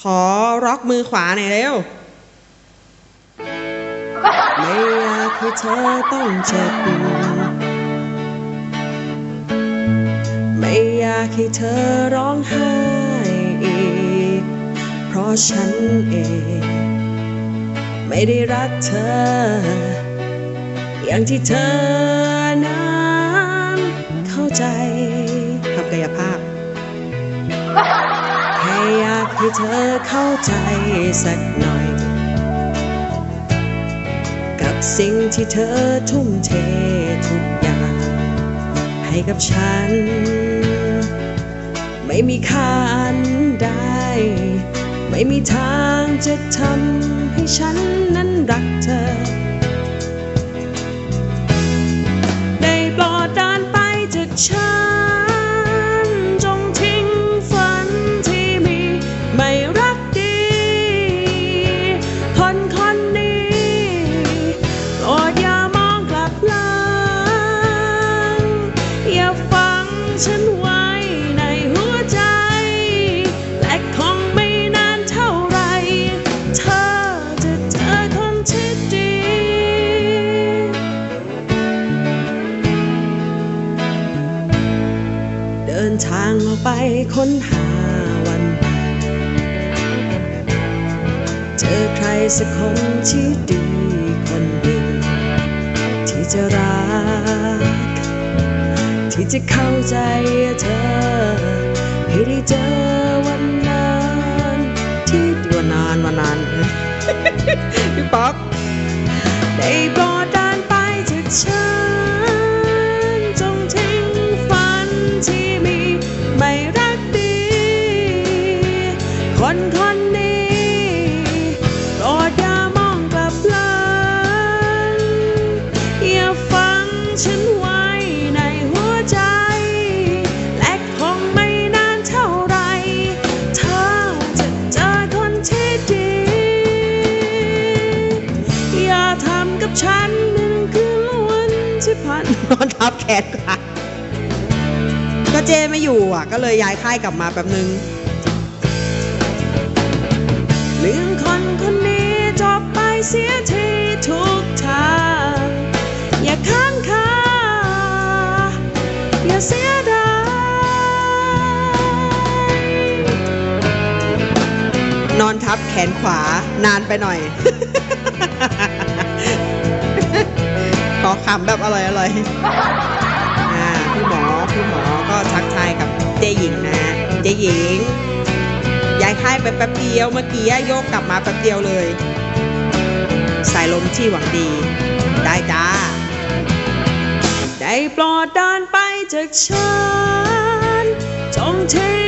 ขอร็อกมือขวาหน่อยเร็ว ไม่อยากให้เธอต้องเจ็บ ไม่อยากให้เธอร้องไห้อีก เพราะฉันเอง ไม่ได้รักเธอ อย่างที่เธอนั้นเข้าใจทำกายภาพ ให้เธอเข้าใจสักหน่อย กับสิ่งที่เธอทุ่มเททุกอย่าง ให้กับฉัน ไม่มีค่าอันใดไม่มีทางจะทำให้ฉันนั้นรักเธอ ทางออกไปค้นหาวัน เจอใครสักคนที่ดีคนหนึ่งที่จะรัก ที่จะเข้าใจเธอ ให้ได้เจอวันนั้นที่วันนานวันนาน คนคนนี้โปรดอย่ามองกลับหลังอย่าฝังฉันไว้ในหัวใจ และคงไม่นานเท่าไร เธอจะเจอคนที่ดี อย่าทำกับฉันหมือนคืนวันที่ผ่านนอนทับแขนค่ะก็เจไม่อยู่อะ ก็เลยย้ายค่ายกลับมาแป๊บนึง ลืมคนคนนี้จบไปเสียทีทุกทางอย่าค้างคาอย่าเสียดายนอนทับแขนขวานานไปหน่อย ขอขำแบบอร่อยอร่อยอ่าพี่หมอพี่หมอก็ทักทายกับเจ๊หญิงนะเจ๊หญิงายค่ายไปแป๊บเดียวเมื่อกี้โยกกลับมาแป๊บเดียวเลย สายลมที่หวังดี ได้จ้าได้ปลอดดานไปจากฉันจงทิ้